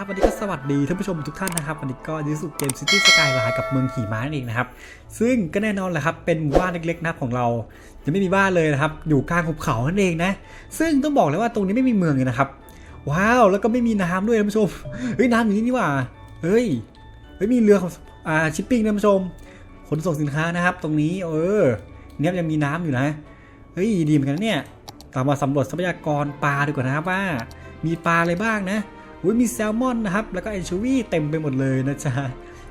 ครับวันนี้ก็สวัสดีท่านผู้ชมทุกท่านนะครับวันนี้ก็ยิสู่เกม City Skyline กับเมืองขี่ม้านั่นเองนะครับ ซึ่งก็แน่นอนแหละครับเป็นหมู่บ้านเล็กๆนับของเรายังไม่มีบ้านเลยนะครับ อยู่กลางหุบเขานั่นเองนะ ซึ่งต้องบอกเลยว่าตรงนี้ไม่มีเมืองเลยนะครับ ว้าวแล้วก็ไม่มีน้ำด้วยท่านผู้ชมเฮ้ยน้ำอย่างนี้นี่ว่าเฮ้ยเฮ้ยมีเรือของอ่าชิปปิ้งท่านผู้ชมขนส่งสินค้านะครับ ตรงนี้เออเนี่ยยังมีน้ำอยู่นะเฮ้ยดีเหมือนกันเนี่ยเรามาสำรวจทรัพยากรปลาดีกว่านะครับว่า มีปลาอะไรบ้างนะ อุ้ยมีแซลมอนนะครับ แล้วก็แอนชูวีเต็มไปหมดเลยนะจ๊ะ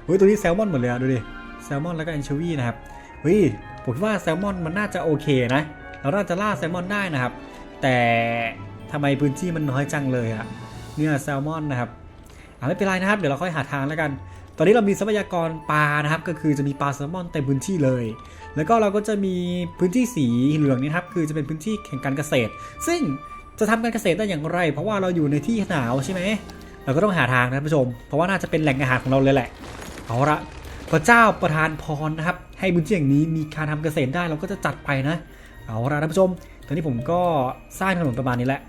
อุ้ยตัวนี้แซลมอนหมดเลยอะดูดิแซลมอนแล้วก็แอนชูวีนะครับเฮ้ยผมว่าแซลมอนมันน่าจะโอเคนะเราน่าจะล่าแซลมอนได้นะครับ แต่ทำไมพื้นที่มันน้อยจังเลยอะเนี่ยแซลมอนนะครับอ่าไม่เป็นไรนะครับ เดี๋ยวเราค่อยหาทางแล้วกัน ตอนนี้เรามีทรัพยากรปลานะครับ ก็คือจะมีปลาแซลมอนเต็มพื้นที่เลย แล้วก็เราก็จะมีพื้นที่สีเหลืองนี่ครับ คือจะเป็นพื้นที่แห่งการเกษตร ซึ่ง จะทำการเกษตรได้อย่างไร เพราะว่าเราอยู่ในที่หนาวใช่ไหมเราก็ต้องหาทางนะท่านผู้ชม เพราะว่าน่าจะเป็นแหล่งอาหารของเราเลยแหละ เอาละพระเจ้าประทานพรนะครับ ให้พื้นที่อย่างนี้มีการทำเกษตรได้เราก็จะจัดไปนะ เอาละท่านผู้ชม ตอนนี้ผมก็สร้างถนนประมาณนี้แหละ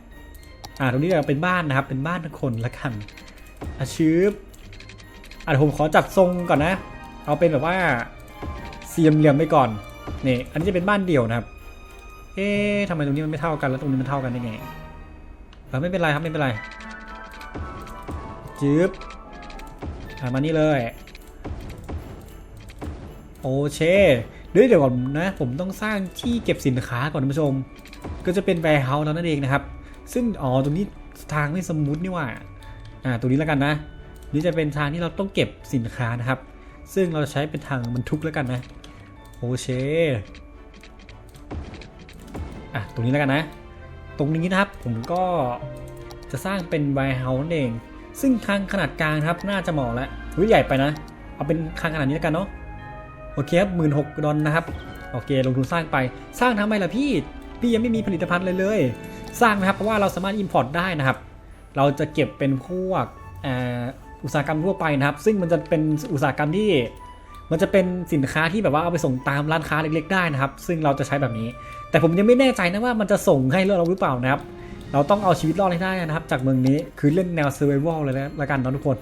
อ่า ตรงนี้เราเป็นบ้านนะครับ เป็นบ้านคนละกันอาชืบอะเดี๋ยวผมขอจัดทรงก่อนนะ เอาเป็นแบบว่าเสียมเหลี่ยมไปก่อน นี่ อันนี้จะเป็นบ้านเดี่ยวนะครับ เอ๊ะทำไมตรงนี้มันไม่เท่ากันแล้วตรงนี้มันเท่ากันได้ไง เออไม่เป็นไรครับไม่เป็นไรจืบอะมานี่เลยโอเชเดี๋ยวเดี๋ยวก่อนนะ ผมต้องสร้างที่เก็บสินค้าก่อนท่านผู้ชม ก็จะเป็นแวร์เฮาส์แล้วนั่นเองนะครับ ซึ่งอ๋อตรงนี้ทางไม่สมูทนี่หว่าอ่าตรงนี้แล้วกันนะนี่จะเป็นทางที่เราต้องเก็บสินค้านะครับ ซึ่งเราจะใช้เป็นทางบรรทุกแล้วกันนะโอเชอะตรงนี้แล้วกันนะ ตรงนี้นะครับผมก็จะสร้างเป็นไวเฮาส์นั่นเอง ซึ่งคางขนาดกลางครับน่าจะเหมาะแล้วหุ้ยใหญ่ไปนะ เอาเป็นคางขนาดนี้แล้วกันเนาะโอเคครับหมื่นหกดอลนะครับโอเคลงทุนสร้างไปสร้างทำไมล่ะพี่พี่ยังไม่มีผลิตภัณฑ์เลยเลย สร้างนะครับเพราะว่าเราสามารถ Import ได้นะครับ เราจะเก็บเป็นพวกออุตสาหกรรมทั่วไปนะครับ ซึ่งมันจะเป็นอุตสาหกรรมที่ มันจะเป็นสินค้าที่แบบว่าเอาไปส่งตามร้านค้าเล็ก ๆ ได้นะครับ ซึ่งเราจะใช้แบบนี้ แต่ผมยังไม่แน่ใจนะว่ามันจะส่งให้เราหรือเปล่านะครับ เราต้องเอาชีวิตรอดให้ได้นะครับ จากเมืองนี้คือเล่นแนว survival เลยนะละกันนะทุกคน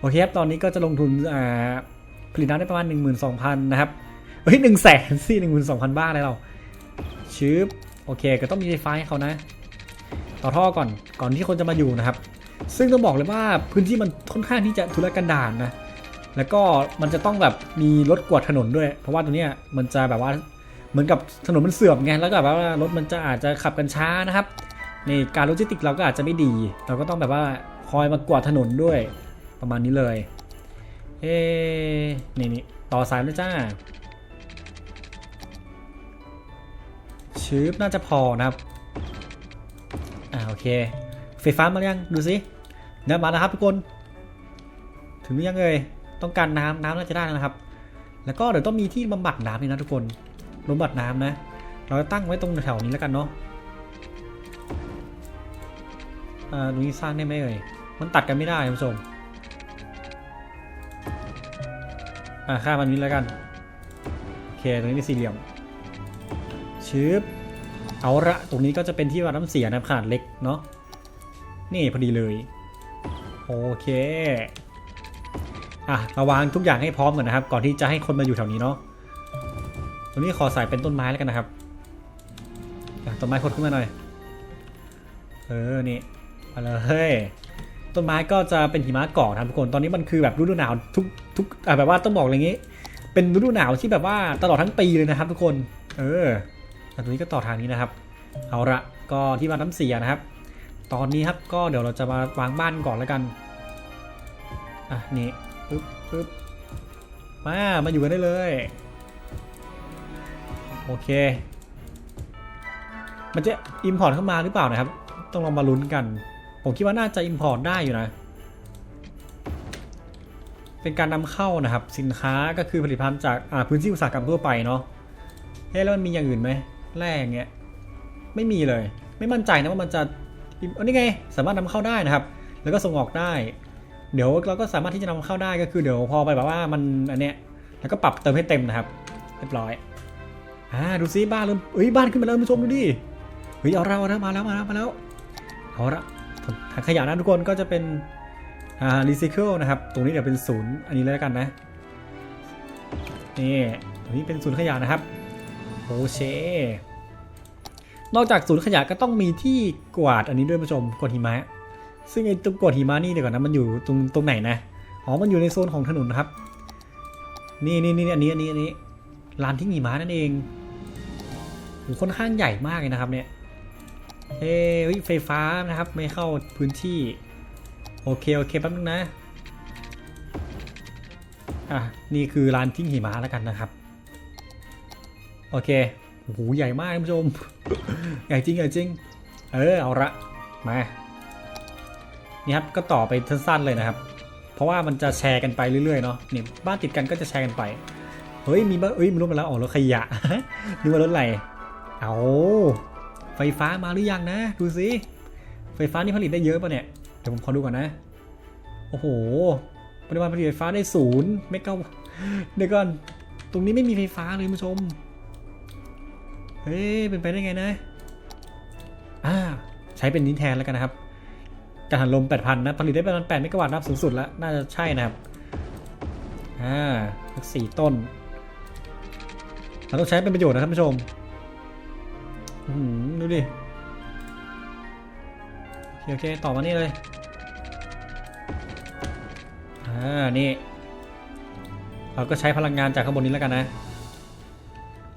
โอเคครับ ตอนนี้ก็จะลงทุนอ่าผลิตน้ำได้ประมาณ 12,000 นะครับ เฮ้ยหนึ่งแสนสี่หนึ่งหมื่นสองพันบ้าอะไรเราชืบโอเค ก็ต้องมีไฟฟ้าให้เขานะ ต่อท่อก่อนก่อนที่คนจะมาอยู่นะครับ ซึ่งต้องบอกเลยว่าพื้นที่มันค่อนข้างที่จะทุรกันดารนะ แล้วก็มันจะต้องแบบมีรถกวดถนนด้วย เพราะว่าตรงเนี้ยมันจะแบบว่าเหมือนกับถนนมันเสื่อมไงแล้วก็แบบว่ารถมันจะอาจจะขับกันช้านะครับในการโลจิสติกเราก็อาจจะไม่ดี เราก็ต้องแบบว่าคอยมากวาดถนนด้วยประมาณนี้เลย เอ๊นี่นี่ต่อสายด้วยจ้าชืบน่าจะพอนะครับอ่าโอเคไฟฟ้ามายังดูสิเดี๋ยมาแล้วครับทุกคน ถึงหรือยังเอ่ย ต้องการน้ำน้ำน่าจะได้แล้วนะครับ แล้วก็เดี๋ยวต้องมีที่บำบัดน้ำนี่นะทุกคนบำบัดน้ำนะ เราจะตั้งไว้ตรงแถวนี้แล้วกันเนาะอ่าตรงนี้สร้างได้ไหมเอ่ยมันตัดกันไม่ได้คุณผู้ชมอ่าค่ามันนี้แล้วกันโอเคตรงนี้เป็นสี่เหลี่ยมชืบเอาละตรงนี้ก็จะเป็นที่วัดน้ำเสียนะครับขนาดเล็กเนาะนี่พอดีเลย โอเค อะระวางทุกอย่างให้พร้อมก่อนนะครับ ก่อนที่จะให้คนมาอยู่แถวนี้เนาะตรงนี้ขอใส่เป็นต้นไม้แล้วกันนะครับต้นไม้คนขึ้นมาหน่อย เออ นี่มาเลยต้นไม้ก็จะเป็นหิมะเกาะนะครับทุกคน ตอนนี้มันคือแบบฤดูหนาวทุกทุกอะแบบว่าต้องบอกอย่างงี้ เป็นฤดูหนาวที่แบบว่าตลอดทั้งปีเลยนะครับ ทุกคน เออตรงนี้ก็ต่อทางนี้นะครับ เอาละก็ที่วัดน้ำเสียนะครับ ตอนนี้ครับก็เดี๋ยวเราจะมาวางบ้านก่อนแล้วกัน อะนี่ ปึ๊บปึ๊บมา มาอยู่กันได้เลย โอเค มันจะอิมพอร์ตเข้ามาหรือเปล่านะครับ ต้องลองมาลุ้นกัน ผมคิดว่าน่าจะอิมพอร์ตได้อยู่นะ เป็นการนำเข้านะครับ สินค้าก็คือผลิตภัณฑ์จากอ่าพื้นที่อุตสาหกรรมทั่วไปเนาะเฮ้แล้วมันมีอย่างอื่นไหมแร่อย่างเงี้ย ไม่มีเลย ไม่มั่นใจนะว่ามันจะ อันนี้ไง สามารถนำเข้าได้นะครับ แล้วก็ส่งออกได้ เดี๋ยวเราก็สามารถที่จะนำเข้าได้ก็คือเดี๋ยวพอไปแบบว่ามันอันเนี้ยแล้วก็ปรับเติมให้เต็มนะครับ เรียบร้อยอ่าดูซิบ้านเริ่มเอ้ยบ้านขึ้นมาแล้วผู้ชมดูดิเฮ้ยเอาเราเอาเรามาแล้วมาแล้วมาแล้วเอาละถังขยะนะทุกคนก็จะเป็นอ่ารีไซเคิลนะครับ ตรงนี้เดี๋ยวเป็นศูนย์อันนี้แล้วกันนะนี่ตรงนี้เป็นศูนย์ขยะนะครับโอเชนอกจากศูนย์ขยะก็ต้องมีที่กวาดอันนี้ด้วยผู้ชมกวาดหิมะ ซึ่งไอ้ตรงกวาดหิมะนี่เดี๋ยวก่อนนะมันอยู่ตรงตรงไหนนะอ๋อมันอยู่ในโซนของถนนนะครับ นี่นี่นี่อันนี้อันนี้อันนี้ลานที่หิมะนั่นเองโหค่อนข้างใหญ่มากเลยนะครับเนี่ยเอ้ยเฮ้ยไฟฟ้านะครับไม่เข้าพื้นที่โอเคโอเคแป๊บนึงนะอะนี่คือลานทิ้งหิมะแล้วกันนะครับโอเคโอ้โหใหญ่มากท่านผู้ชมใหญ่จริงใหญ่จริง เออเอาละมา นี่ครับก็ต่อไปสั้นๆเลยนะครับ เพราะว่ามันจะแชร์กันไปเรื่อยๆเนาะนี่บ้านติดกันก็จะแชร์กันไปเฮ้ยมีบ้านเอ้ยไม่รู้มาแล้วอ๋อรถขยะนึกว่ารถอะไรเอาไฟฟ้ามาหรือยังนะ ดูสิไฟฟ้านี่ผลิตได้เยอะป่ะเนี่ยเดี๋ยวผมขอดูก่อนนะโอ้โหปริมาณผลิตไฟฟ้าได้ศูนย์เมกะวัตต์เดี๋ยวก่อนตรงนี้ไม่มีไฟฟ้าเลยผู้ชมเฮ้ยเป็นไปได้ไงนะอ่าใช้เป็นนี้แทนแล้วกันนะครับ กังหันลม 8,000 นะ ผลิตได้ประมาณ8เมกะวัตต์นะครับสูงสุดแล้ว น่าจะใช่นะครับ อ่าสักสี่ต้น เราต้องใช้เป็นประโยชน์นะครับผู้ชมอื้อหือดูดิโอเคโอเค ต่อมานี่เลย อ่า นี่ เราก็ใช้พลังงานจากข้างบนนี้แล้วกันนะ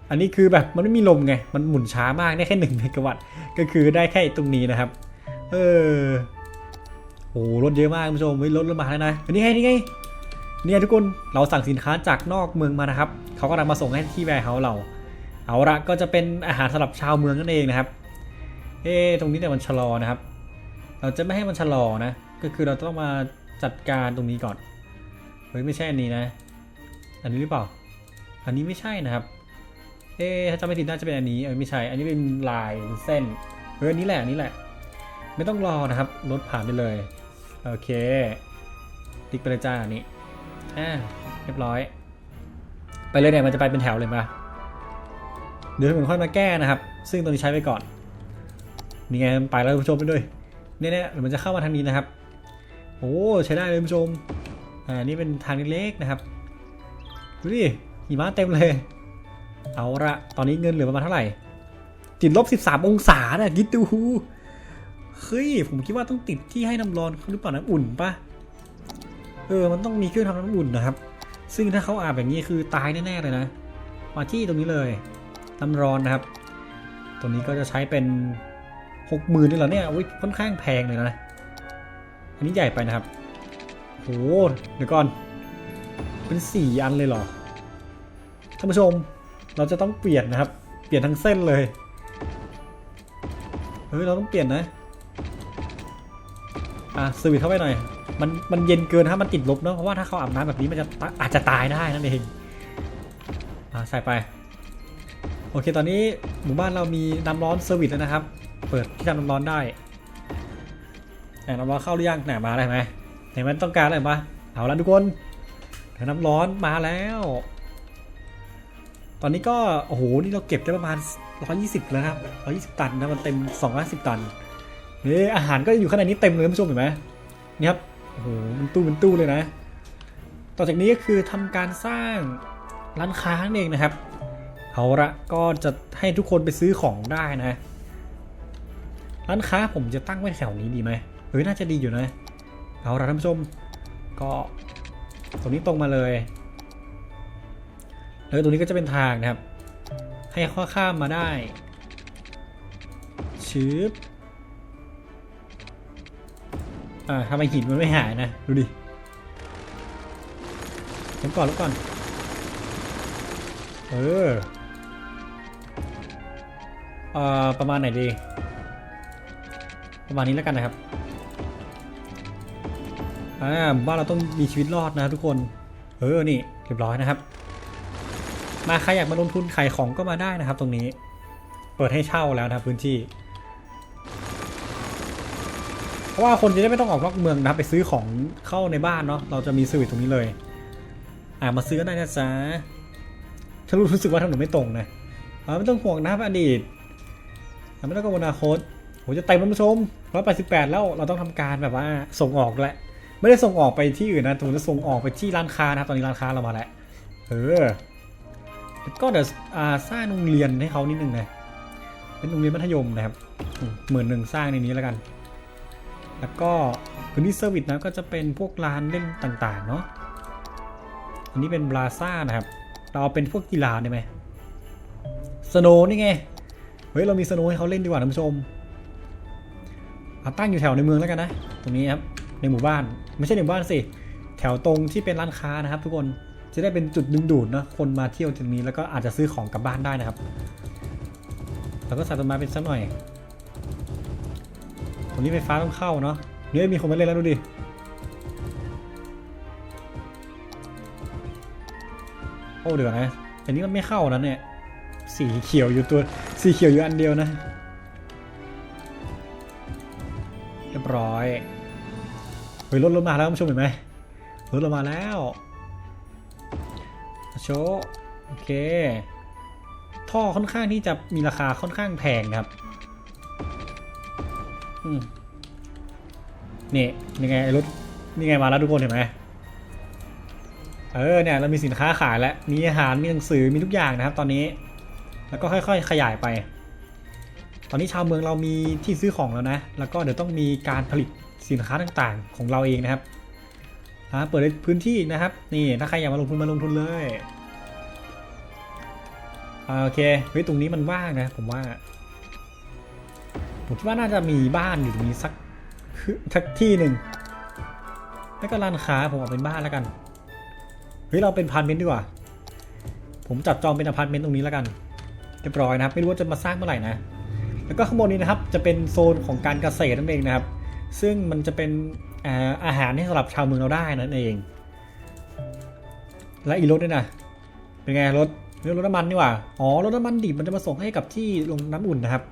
อันนี้คือแบบมันไม่มีลมไง มันหมุนช้ามากได้แค่หนึ่งเมกะวัตต์ ก็คือได้แค่ตรงนี้นะครับ เออ โอ้รถเยอะมากคุณผู้ชมเฮ้ยรถเริ่มมาแล้วนะเฮ้ยนี่ไงนี่ไงเนี่ยทุกคนเราสั่งสินค้าจากนอกเมืองมานะครับเขากำลังมาส่งให้ที่แวร์เฮาส์เราเอาละก็จะเป็นอาหารสำหรับชาวเมืองนั่นเองนะครับ เอ๊ตรงนี้เนี่มันชะลอนะครับ เราจะไม่ให้มันชะลอนะ ก็คือเราต้องมาจัดการตรงนี้ก่อน เฮ้ยไม่ใช่อันนี้นะ อันนี้หรือเปล่า อันนี้ไม่ใช่นะครับ เอ๊ถ้าจำไม่ผิดน่าจะเป็นอันนี้ เออไม่ใช่ อันนี้เป็นลายเป็นเส้น เอออันนี้แหละอันนี้แหละ ไม่ต้องรอนะครับ รถผ่านไปเลย โอเค ติ๊กไปเลยจ้าอันนี้อ่าเรียบร้อย ไปเลยเนี่ยมันจะไปเป็นแถวเลยมาเดี๋ยวผมค่อยมาแก้นะครับ ซึ่งตัวนี้ใช้ไปก่อนนี่ไงไปแล้วผู้ชมไปด้วยเนี่ยเนี่ยเดี๋ยวมันจะเข้ามาทางนี้นะครับ โอ้ใช้ได้เลยผู้ชมอ่านี่เป็นทางเล็กๆนะครับดูดิหิมะเต็มเลย เอาละตอนนี้เงินเหลือประมาณเท่าไหร่ติดลบ 13 องศาน่ะคิดดู เฮ้ยผมคิดว่าต้องติดที่ให้น้ำร้อนหรือเปล่าน้ำอุ่นปะเออมันต้องมีเครื่องทำน้ำอุ่นนะครับ ซึ่งถ้าเขาอาบอย่างนี้คือตายแน่ๆเลยนะ มาที่ตรงนี้เลยน้ำร้อนนะครับ ตัวนี้ก็จะใช้เป็นหกหมื่นเลยเหรอเนี่ยอุ้ยค่อนข้างแพงเลยนะ อันนี้ใหญ่ไปนะครับโหเดี๋ยวก่อน เป็นสี่อันเลยเหรอท่านผู้ชมเราจะต้องเปลี่ยนนะครับ เปลี่ยนทั้งเส้นเลย เฮ้ย เราต้องเปลี่ยนนะ อะสวิตเข้าไปหน่อย มันมันเย็นเกินถ้ามันติดลบเนอะเพราะว่าถ้าเขาอาบน้ำแบบนี้มันจะอาจจะตายได้นั่นเองอะใส่ไป โอเคตอนนี้หมู่บ้านเรามีน้ำร้อนเซอร์วิสแล้วนะครับ เปิดที่ทำน้ำร้อนได้แต่น้ำร้อนเข้าหรือยังไหนมาได้ไหมไหนมันต้องการอะไรปะเอาละทุกคนน้ำร้อนมาแล้ว ตอนนี้ก็โอ้โหนี่เราเก็บได้ประมาณ 120 แล้วครับ 120 ตันนะมันเต็ม 250 ตัน นี่อาหารก็อยู่ข้างในนี้เต็มเลยผู้ชมเห็นไหมนี่ครับโอ้โหมันตู้เป็นตู้เลยนะ ต่อจากนี้ก็คือทำการสร้างร้านค้านั่นเองนะครับเอาละก็จะให้ทุกคนไปซื้อของได้นะ ร้านค้าผมจะตั้งไว้แถวนี้ดีไหมเฮ้ยน่าจะดีอยู่นะเอาละท่านผู้ชมก็ตรงนี้ตรงมาเลยแล้วตรงนี้ก็จะเป็นทางนะครับ ให้ข้อข้ามมาได้ชืบ อ่าทำไมหินมันไม่หายนะ ดูดิลบก่อนแลบก่อน เออเอ่อประมาณไหนดี ประมาณนี้แล้วกันนะครับ อ่าบ้านเราต้องมีชีวิตรอดนะทุกคน เออ นี่เรียบร้อยนะครับ มาใครอยากมาลงทุนขายของก็มาได้นะครับ ตรงนี้ เปิดให้เช่าแล้วนะครับพื้นที่ ราะว่าคนจะได้ไม่ต้องออกนอกเมืองนะไปซื้อของเข้าในบ้านเนาะเราจะมีสวิตช์ตรงนี้เลย อ่ามาซื้อก็ได้นะจ๊ะฉันรู้สึกว่าถนนไม่ตรงนะอ่าไม่ต้องห่วงนะอดีตอ่ไม่ต้องกังวลอนาคตโหจะเต็มแล้วผู้ชมร้อยแปดสิบแปดแล้วเราต้องทำการแบบว่าส่งออกแหล้วไม่ได้ส่งออกไปที่อื่นนะผมจะส่งออกไปที่ร้านค้านะครับตอนนี้ร้านค้าเรามาแล้วเออก็เดี๋ยวอ่าสร้างโรงเรียนให้เขานิดนึงนะเป็นโรงเรียนมัธยมนะครับหมื่นหนึ่งสร้างในนี้แล้วกัน แล้วก็พื้นที่เซอร์วิสนะก็จะเป็นพวกร้านเล่นต่างๆเนาะอันนี้เป็นบราซ่านะครับ เราเอาเป็นพวกกีฬาได้ไหมสโนนี่ไง เฮ้ย เรามีสโนให้เขาเล่นดีกว่าท่านผู้ชมเอาตั้งอยู่แถวในเมืองแล้วกันนะ ตรงนี้ครับ ในหมู่บ้าน ไม่ใช่ในหมู่บ้านสิ แถวตรงที่เป็นร้านค้านะครับ ทุกคน จะได้เป็นจุดดึงดูดนะคนมาเที่ยวตรงนี้แล้วก็อาจจะซื้อของกลับบ้านได้นะครับ แล้วก็ใส่ต้นไม้เป็นสักหน่อย นี้ไฟฟ้าต้องเข้าเนาะเนี่ยมีคนมาเล่นแล้วดูดิโอ้เดี๋ยวนะแต่นี้มันไม่เข้านะเนี่ยสีเขียวอยู่ตัวสีเขียวอยู่อันเดียวนะเรียบร้อยเฮ้ยรถรถมาแล้วคุณผู้ชมเห็นไหมรถเรามาแล้วโชว์โอเค ท่อค่อนข้างที่จะมีราคาค่อนข้างแพงครับ นี่นี่ไงไอรถนี่ไงมาแล้วทุกคนเห็นไหมเออเนี่ยเรามีสินค้าขายแล้วมีอาหารมีหนังสือมีทุกอย่างนะครับ ตอนนี้ แล้วก็ค่อยๆ ขยายไป ตอนนี้ชาวเมืองเรามีที่ซื้อของแล้วนะ แล้วก็เดี๋ยวต้องมีการผลิตสินค้าต่างๆ ของเราเองนะครับอ่าเปิดพื้นที่นะครับ นี่ถ้าใครอยากมาลงทุนมาลงทุนเลยอโอเคเฮ้ยตรงนี้มันว่างนะผมว่า ผมคิดว่าน่าจะมีบ้านอยู่ตรงนี้สักสักที่หนึ่งแล้วก็ร้านค้าผมเอาเป็นบ้านแล้วกันเฮ้ยเราเป็นพาร์ทเมนต์ดีกว่า ผมจับจองเป็นอพาร์ตเมนต์ตรงนี้แล้วกันเรียบร้อยนะครับ ไม่รู้ว่าจะมาสร้างเมื่อไหร่นะ แล้วก็ข้างบนนี้นะครับ จะเป็นโซนของการเกษตรนั่นเองนะครับ ซึ่งมันจะเป็นอาหารให้สำหรับชาวเมืองเราได้นั่นเอง และอีรถด้วยนะ เป็นไงรถเรื่องรถน้ำมันนี่ว่า อ๋อ รถน้ำมันดิบมันจะมาส่งให้กับที่ลงน้ำอุ่นนะครับ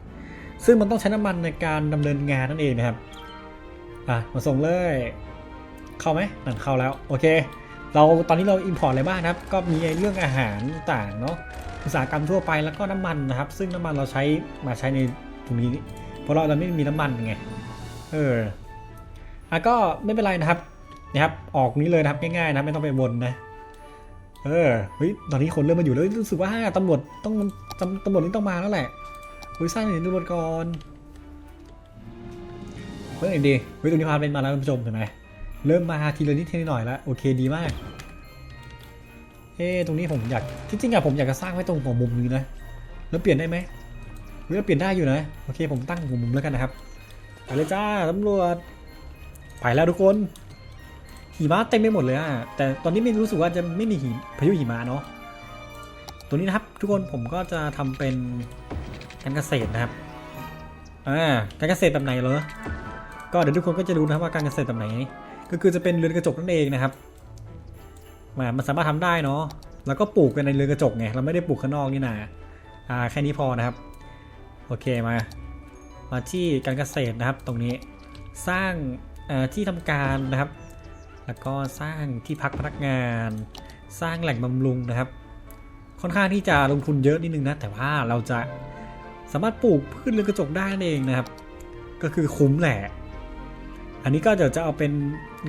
ซึ่งมันต้องใช้น้ำมันในการดำเนินงานนั่นเองนะครับ อะ มาส่งเลย เข้าไหมนั่นเข้าแล้ว โอเค เราตอนนี้เราอินพอร์ตอะไรบ้างนะครับ ก็มีเรื่องอาหารต่างเนาะ อุตสาหกรรมทั่วไปแล้วก็น้ำมันนะครับ ซึ่งน้ำมันเราใช้มาใช้ในตรงนี้ เพราะเราเราไม่มีน้ำมันไง เออ อะก็ไม่เป็นไรนะครับนะครับ ออกนี้เลยนะครับง่ายๆนะไม่ต้องไปวนนะเออเฮ้ยตอนนี้คนเริ่มมาอยู่แล้วรู้สึกว่าตำรวจต้องตำตำรวจนี่ต้องมาแล้วแหละ เฮ้ยสร้างหน่วยตำรวจก่อนเฮ้ยดีเฮ้ยตรงนี้พาเป็นมาแล้วท่านผู้ชมเห็นไหมเริ่มมาทีละนิดทีละหน่อยแล้วโอเคดีมากเอ๊ะตรงนี้ผมอยากที่จริงอะผมอยากจะสร้างไว้ตรงหัวมุมนี้นะแล้วเปลี่ยนได้ไหมเฮ้ยเปลี่ยนได้อยู่นะโอเคผมตั้งหัวมุมแล้วกันนะครับไปเลยจ้าตำรวจไปแล้วทุกคนหิมะเต็มไปหมดเลยอะแต่ตอนนี้ไม่รู้สึกว่าจะไม่มีหิพายุหิมะเนาะตัวนี้นะครับทุกคนผมก็จะทำเป็น การเกษตรนะครับอ่าการเกษตรแบบไหนเหรอก็เดี๋ยวทุกคนก็จะรู้นะครับว่าการเกษตรแบบไหน ก็คือจะเป็นเรือนกระจกนั่นเองนะครับมามันสามารถทำได้เนาะแล้วก็ปลูกกันในเรือนกระจกไงเราไม่ได้ปลูกข้างนอกนี่นะอ่าแค่นี้พอนะครับ โอเคมา มาที่การเกษตรนะครับ ตรงนี้สร้างที่ทำการนะครับ แล้วก็สร้างที่พักพนักงาน สร้างแหล่งบำรุงนะครับ ค่อนข้างที่จะลงทุนเยอะนิดนึงนะแต่ว่าเราจะ สามารถปลูกพืชเรือนกระจกได้นั่นเองนะครับ ก็คือคุ้มแหละ อันนี้ก็เดี๋ยวจะเอาเป็น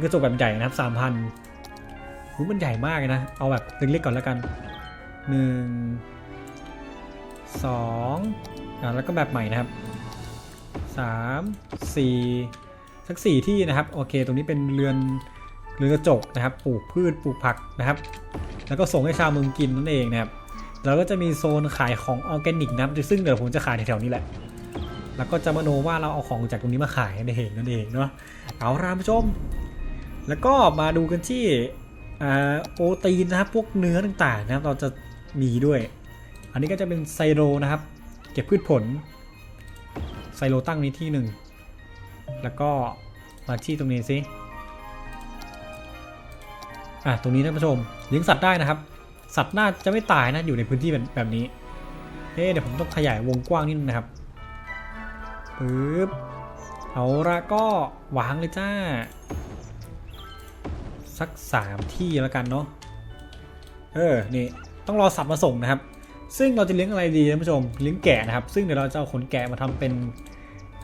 กระจกแบบใหญ่นะครับสามพันมันใหญ่มากนะ เอาแบบเล็กๆก่อนแล้วกันหนึ่งสองอ่าแล้วก็แบบใหม่นะครับสามสี่สักสี่ที่นะครับ โอเค ตรงนี้เป็นเรือนเรือนกระจกนะครับ ปลูกพืชปลูกผักนะครับ แล้วก็ส่งให้ชาวเมืองกินนั่นเองนะครับ แล้วก็จะมีโซนขายของออร์แกนิกนะครับซึ่งเดี๋ยวผมจะขายแถวๆนี้แหละ แล้วก็จะมาโนว่าเราเอาของจากตรงนี้มาขายนั่นเองนั่นเองเนาะเอาล่ะผู้ชม แล้วก็มาดูกันที่โปรตีนนะครับพวกเนื้อต่างๆนะครับเราจะมีด้วย อันนี้ก็จะเป็นไซโรนะครับ เก็บพืชผลไซโรตั้งนี้ที่หนึ่งแล้วก็มาที่ตรงนี้สิอะตรงนี้ท่านผู้ชมเลี้ยงสัตว์ได้นะครับ สัตว์น่าจะไม่ตายนะอยู่ในพื้นที่แบบแบบนี้เฮ้เดี๋ยวผมต้องขยายวงกว้างนิดนึงนะครับปึ๊บเอาละก็วางเลยจ้า สักสามที่แล้วกันเนาะเออนี่ต้องรอสัตว์มาส่งนะครับ ซึ่งเราจะเลี้ยงอะไรดีท่านผู้ชมเลี้ยงแกะนะครับ ซึ่งเดี๋ยวเราจะเอาขนแกะมาทำเป็น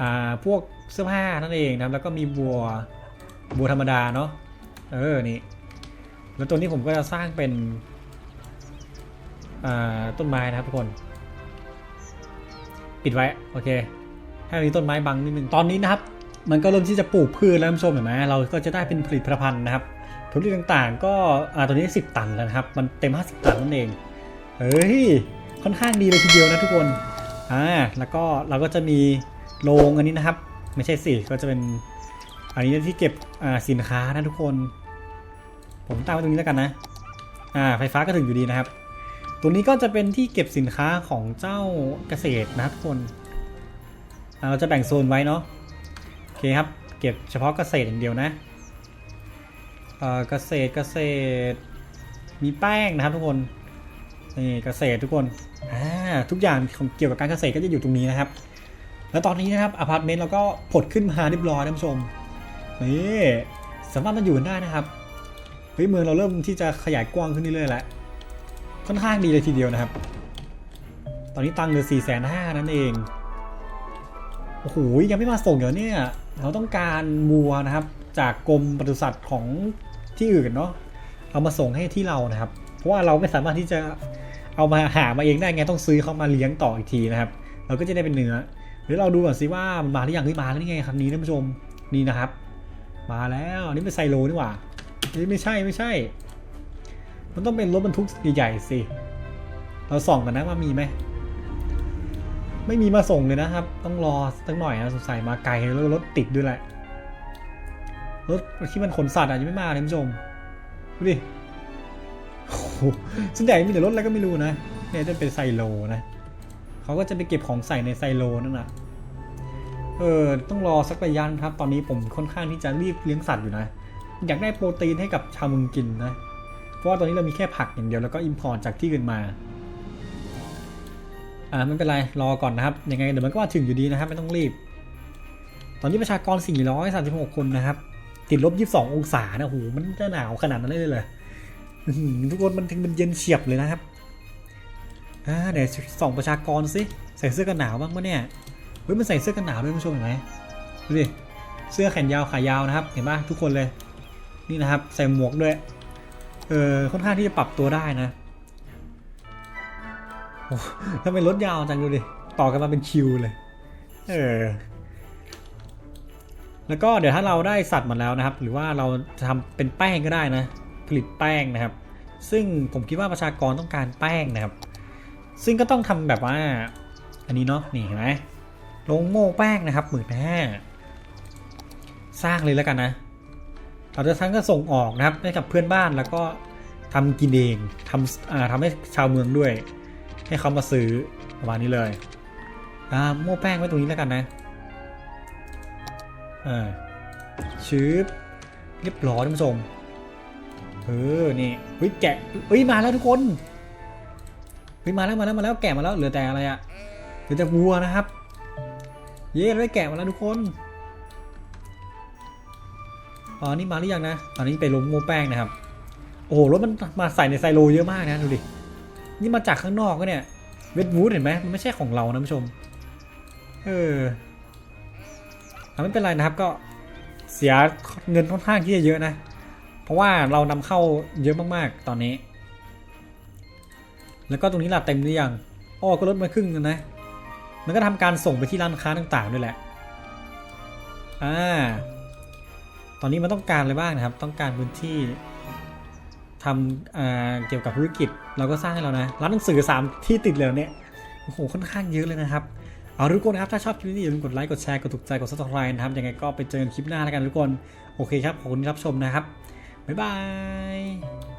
อ่าพวกเสื้อผ้านั่นเองนะครับ แล้วก็มีบัวบัวธรรมดาเนาะเออนี่แล้วตัวนี้ผมก็จะสร้างเป็น ต้นไม้นะครับทุกคน ปิดไว้ โอเค ให้มีต้นไม้บังนิดนึงตอนนี้นะครับ มันก็เริ่มที่จะปลูกพืชแล้วท่านผู้ชมเห็นไหมเราก็จะได้เป็นผลิตภัณฑ์นะครับผลิตต่างๆ ก็อ่าตัวนี้ 10 ตันแล้วนะครับ มันเต็ม 50 ตันนั่นเองเฮ้ยค่อนข้างดีเลยทีเดียวนะทุกคนอ่าแล้วก็เราก็จะมีโรงอันนี้นะครับ ไม่ใช่สิก็จะเป็นอันนี้ที่เก็บสินค้านะทุกคน ผมตั้งไว้ตรงนี้แล้วกันนะอ่าไฟฟ้าก็ถึงอยู่ดีนะครับ ตัวนี้ก็จะเป็นที่เก็บสินค้าของเจ้าเกษตรนะครับทุกคนเราจะแบ่งโซนไว้เนาะโอเคครับ เก็บเฉพาะเกษตรอย่างเดียวนะเอ่อเกษตรเกษตรมีแป้งนะครับทุกคนนี่เกษตรทุกคนอ่าทุกอย่างของเกี่ยวกับการเกษตรก็จะอยู่ตรงนี้นะครับ แล้วตอนนี้นะครับอพาร์ตเมนต์เราก็ผดขึ้นมาเรียบร้อยท่านผู้ชมนี่สามารถมาอยู่กันได้นะครับเฮ้ยเมืองเราเริ่มที่จะขยายกว้างขึ้นเรื่อยๆแล้ว ค่อนข้างดีเลยทีเดียวนะครับ ตอนนี้ตังค์เหลือ4ี่แสนห้านั่นเอง โอ้โหยังไม่มาส่งเดี๋ยวเนี่ย เราต้องการวัวนะครับ จากกรมปศุสัตว์ของที่อื่นเนาะ เอามาส่งให้ที่เรานะครับ เพราะว่าเราไม่สามารถที่จะเอามาหามาเองได้ไงต้องซื้อเขามาเลี้ยงต่ออีกทีนะครับ เราก็จะได้เป็นเนื้อเดี๋ยวเราดูก่อนสิว่ามันมาหรือยังเฮ้ยมาแล้วนี่ไงคันนี้ท่านผู้ชม นี่นะครับ มาแล้ว อันนี่เป็นไซโลนี่หว่าเฮ้ยไม่ใช่ไม่ใช่ มันต้องเป็นรถบรรทุกใหญ่ๆสิ เราส่องกันนะว่ามีไหม ไม่มีมาส่งเลยนะครับ ต้องรอสักหน่อยนะสงสัยมาไกลแล้วรถติดด้วยแหละ รถที่มันขนสัตว์อาจจะไม่มาเลยท่านผู้ชม ดูดิโอ้โหส่วนใหญ่มีแต่รถอะไรก็ไม่รู้นะ เนี่ยจะเป็นไซโลนะ เขาก็จะไปเก็บของใส่ในไซโลนั่นนะเออ ต้องรอสักระยะครับ ตอนนี้ผมค่อนข้างที่จะรีบเลี้ยงสัตว์อยู่นะ อยากได้โปรตีนให้กับชาวเมืองกินนะ ราะว่าตอนนี้เรามีแค่ผักอย่างเดียวแล้วก็อิมพอร์ตจากที่อื่นมาอ่าไม่เป็นไรรอก่อนนะครับยังไงเดี๋ยวมันก็มาถึงอยู่ดีนะครับไม่ต้องรีบ ตอนนี้ประชากร 436 คนนะครับ ติดลบ 22 องศานะโหมันจะหนาวขนาดนั้นเลยเลยอื้อทุกคนมันถึงมันเย็นเฉียบเลยนะครับอ่าเดี๋ยวส่องประชากรสิใส่เสื้อกันหนาวบ้างปะเนี่ยเฮ้ยมันใส่เสื้อกันหนาวด้วยคุณผู้ชมเห็นไหมดูดิเสื้อแขนยาวขายาวนะครับ เห็นปะทุกคนเลย นี่นะครับ ใส่หมวกด้วย เออค่อนข้างที่จะปรับตัวได้นะโอ้ทำไมรถยาวจังดูดิ ต่อกันมาเป็นคิวเลย เออ แล้วก็เดี๋ยวถ้าเราได้สัตว์หมาแล้วนะครับ หรือว่าเราจะทำเป็นแป้งก็ได้นะ ผลิตแป้งนะครับ ซึ่งผมคิดว่าประชากรต้องการแป้งนะครับ ซึ่งก็ต้องทำแบบว่า อันนี้เนาะ นี่เห็นไหมลงโม่แป้งนะครับหมื่นห้า สร้างเลยแล้วกันนะ เราจะทั้งก็ส่งออกนะครับให้กับเพื่อนบ้านแล้วก็ทำกินเองทำอ่าทำให้ชาวเมืองด้วย ให้เขามาซื้อประมาณนี้เลยอ่าโม่แป้งไว้ตรงนี้แล้วกันนะอ่าชืบเรียบร้อยท่านผู้ชมเออนี่เฮ้ยแกะเฮ้ยมาแล้วทุกคนเฮ้ยมาแล้วมาแล้วมาแล้วแกะมาแล้วเหลือแต่อะไรอะเหลือแต่วัวนะครับ เย้เราได้แกะมาแล้วทุกคน อ๋อนี่มาหรือยังนะอันนี้ไปลงโมแป้งนะครับ โอ้โหรถมันมาใส่ในไซโลเยอะมากนะดูดิ นี่มาจากข้างนอกก็เนี่ย เวทวูดเห็นไหมมันไม่ใช่ของเรานะผู้ชม เออไม่เป็นไรนะครับก็เสียเงินค่อนข้างที่จะเยอะนะ เพราะว่าเรานำเข้าเยอะมากๆตอนนี้ แล้วก็ตรงนี้ล่ะเต็มหรือยังอ้อก็ลดมาครึ่งนึงนะมันก็ทำการส่งไปที่ร้านค้าต่างๆด้วยแหละ อ่า ตอนนี้มันต้องการอะไรบ้างนะครับ ต้องการพื้นที่ทำเกี่ยวกับธุรกิจเราก็สร้างให้เรานะร้านหนังสือสามที่ติดเลยเนี่ยโอ้โหค่อนข้างเยอะเลยนะครับเอาทุกคนครับ ถ้าชอบคลิปนี้อย่าลืมกดไลค์กดแชร์กดถูกใจกดซับสไครต์นะครับยังไงก็ไปเจอกันคลิปหน้าแล้วกันทุกคน โอเคครับขอบคุณที่รับชมนะครับ บ๊ายบาย